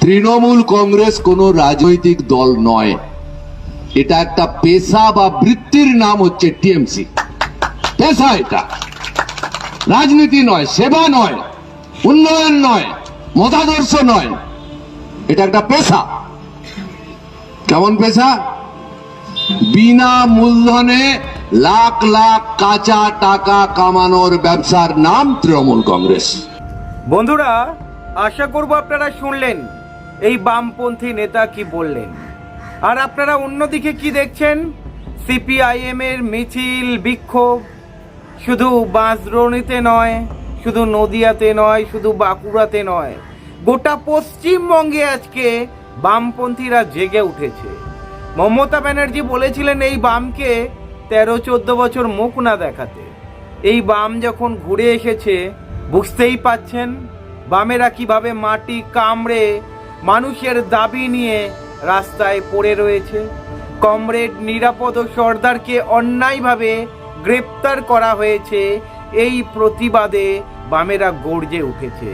তৃণমূল কংগ্রেস কোনো রাজনৈতিক দল নয়। এটা একটা পেশা বা বৃত্তির নাম হচ্ছে টিএমসি। পেশা এটা। রাজনীতি নয়, সেবা নয়, উন্নয়ন নয়, মতাদর্শ নয়। এটা একটা পেশা। কেমন পেশা? বিনা মূলধনে লাখ লাখ কাঁচা টাকা কামানোর ব্যবসার নাম তৃণমূল কংগ্রেস। বন্ধুরা, আশা করব আপনারা শুনলেন। এই বামপন্থী নেতা কি বললেন? আর আপনারা অন্যদিকে কি দেখছেন? সিপিআইএম এর মিছিল, বিক্ষোভ। শুধু বাঁশদ্রোণীতে নয়, শুধু নদিয়াতে নয়, শুধু বাঁকুড়াতে নয়। গোটা পশ্চিমবঙ্গে আজকে বামপন্থীরা জেগে উঠেছে। মমতা ব্যানার্জি বলেছিলেন এই বামকে তেরো, চোদ্দ বছর মুখ না দেখাতে। এই বাম যখন ঘুরে এসেছে, বুঝতেই পাচ্ছেন বামেরা কীভাবে মাটি কামড়ে মানুষের দাবি নিয়ে রাস্তায় পড়ে রয়েছে। কমরেড নিরাপদ সর্দারকে অন্যায়ভাবে গ্রেপ্তার করা হয়েছে। এই প্রতিবাদে বামেরা গর্জে উঠেছে।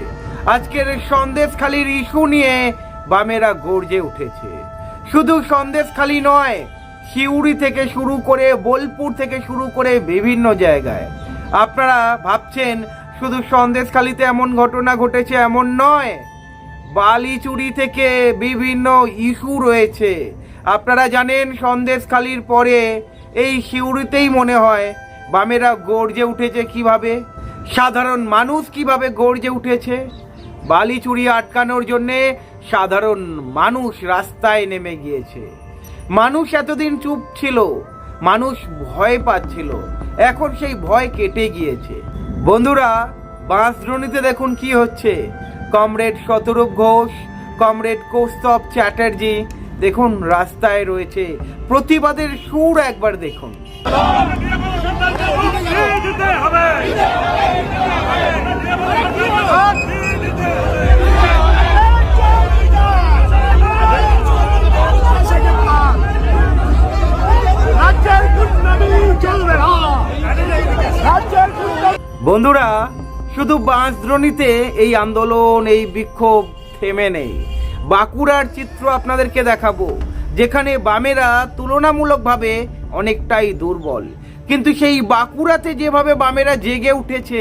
আজকের সন্দেশখালির ইস্যু নিয়ে বামেরা গর্জে উঠেছে। শুধু সন্দেশখালি নয়, সিউড়ি থেকে শুরু করে বোলপুর থেকে শুরু করে বিভিন্ন জায়গায়। আপনারা ভাবছেন, শুধু সন্দেশখালিতে এমন ঘটনা ঘটেছে এমন নয় বালি চুরি থেকে বিভিন্ন ইস্যু রয়েছে। আপনারা জানেন, সন্দেশখালির পরে এই সিউড়িতেই মনে হয় বামেরা গর্জে উঠেছে কীভাবে? সাধারণ মানুষ কীভাবে গর্জে উঠেছে? বালি চুরি আটকানোর জন্যে সাধারণ মানুষ রাস্তায় নেমে গিয়েছে। মানুষ এতদিন চুপ ছিল, মানুষ ভয় পাচ্ছিল, এখন সেই ভয় কেটে গিয়েছে। বন্ধুরা বাঁশদ্রোণীতে দেখুন কি হচ্ছে। কমরেড শতরূপ ঘোষ কমরেড কৌস্তব চ্যাটার্জি দেখুন রাস্তায় রয়েছে প্রতিবাদের সুর একবার দেখুন। বন্ধুরা শুধু বাঁশদ্রোণীতে এই আন্দোলন, এই বিক্ষোভ থেমে নেই। বাঁকুড়ার চিত্র আপনাদেরকে দেখাবো, যেখানে বামেরা তুলনামূলকভাবে অনেকটাই দুর্বল। কিন্তু সেই বাঁকুড়াতে যেভাবে বামেরা জেগে উঠেছে,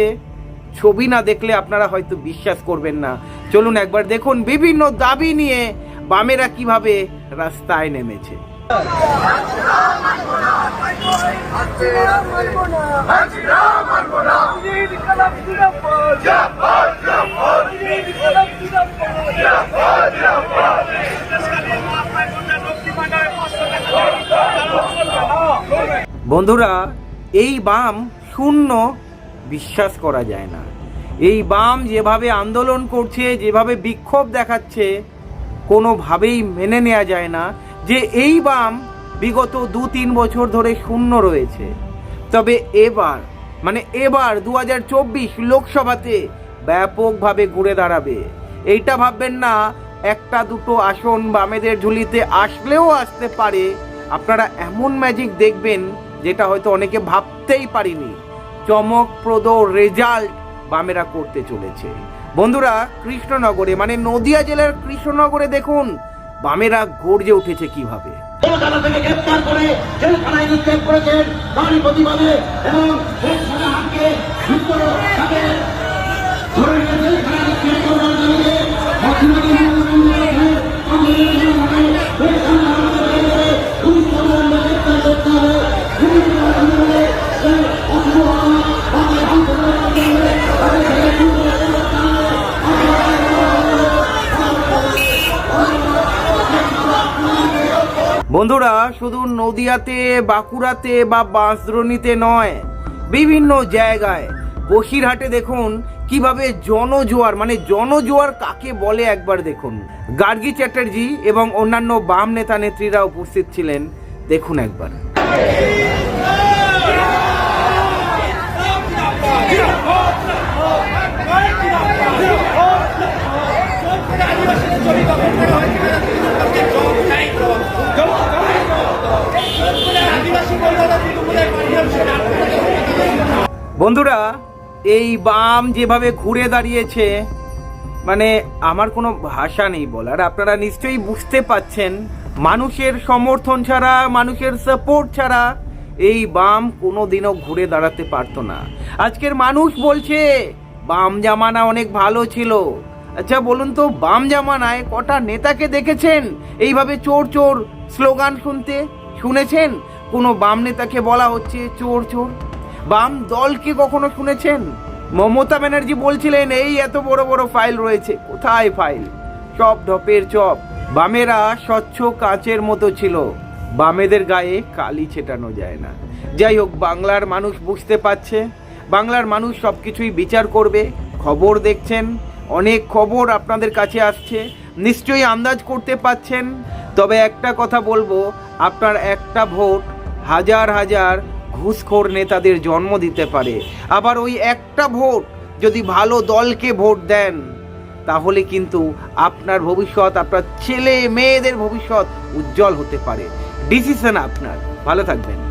ছবি না দেখলে আপনারা হয়তো বিশ্বাস করবেন না। চলুন একবার দেখুন বিভিন্ন দাবি নিয়ে বামেরা কীভাবে রাস্তায় নেমেছে। বন্ধুরা, এই বাম শূন্য বিশ্বাস করা যায় না। এই বাম যেভাবে আন্দোলন করছে, যেভাবে বিক্ষোভ দেখাচ্ছে, কোনোভাবেই মেনে নেওয়া যায় না। যে এই বাম বিগত দু তিন বছর ধরে শূন্য রয়েছে। তবে এবার মানে এবার দু হাজার চব্বিশ লোকসভাতে ব্যাপকভাবে ঘুরে দাঁড়াবে। এইটা ভাববেন না, একটা দুটো আসন বামেদের ঝুলিতে আসলেও আসতে পারে। আপনারা এমন ম্যাজিক দেখবেন যেটা হয়তো অনেকে ভাবতেই পারিনি। চমকপ্রদ রেজাল্ট বামেরা করতে চলেছে। বন্ধুরা, কৃষ্ণনগরে মানে নদিয়া জেলার কৃষ্ণনগরে দেখুন বামেরা গর্জে উঠেছে কীভাবে? কলকাতা থেকে গ্রেপ্তার করে জেলখানায় নিক্ষেপ করেছেন নারী প্রতিবাদে এবং ধরে নিয়ে নিক্ষেপ বন্ধুরা, শুধু নদিয়াতে, বাঁকুড়াতে বা বাঁশদ্রোণীতে নয়, বিভিন্ন জায়গায়, বসিরহাটে দেখুন কীভাবে জনজোয়ার মানে জনজোয়ার কাকে বলে একবার দেখুন। গার্গী চ্যাটার্জি এবং অন্যান্য বাম নেতা নেত্রীরা উপস্থিত ছিলেন, দেখুন একবার। বন্ধুরা, এই বাম যেভাবে ঘুরে দাঁড়িয়েছে মানে আমার কোনো ভাষা নেই বলার। আপনারা নিশ্চয়ই বুঝতে পাচ্ছেন, মানুষের সমর্থন ছাড়া, মানুষের সাপোর্ট ছাড়া এই বাম কোনো দিনও ঘুরে দাঁড়াতে পারতো না। আজকের মানুষ বলছে, বাম জামানা অনেক ভালো ছিল। আচ্ছা বলুন তো, বাম জামানায় কটা নেতাকে দেখেছেন? এইভাবে চোর চোর স্লোগান শুনতে, শুনেছেন? কোনো বাম নেতাকে বলা হচ্ছে চোর চোর? বাম দল কি কখনো শুনেছেন? মমতা ব্যানার্জি বলছিলেন, এই এত বড় বড় ফাইল রয়েছে, কোথায় ফাইল? Chop, ঢপের chop. বামেরা স্বচ্ছ কাঁচের মতো ছিল। বামেদের গায়ে কালি ছেটানো যায় না। যাই হোক, বাংলার মানুষ বুঝতে পারছে। বাংলার মানুষ সব কিছুই বিচার করবে। খবর দেখছেন। অনেক খবর আপনাদের কাছে আসছে। নিশ্চয়ই আন্দাজ করতে পাচ্ছেন তবে একটা কথা বলব, আপনার একটা ভোট হাজার হাজার ঘুষখোর নেতাদের জন্ম দিতে পারে। আবার ওই একটা ভোট যদি ভালো দলকে ভোট দেন, তাহলে কিন্তু আপনার ভবিষ্যৎ, আপনার ছেলে মেয়েদের ভবিষ্যৎ উজ্জ্বল হতে পারে। ডিসিশন আপনার। ভালো থাকবেন।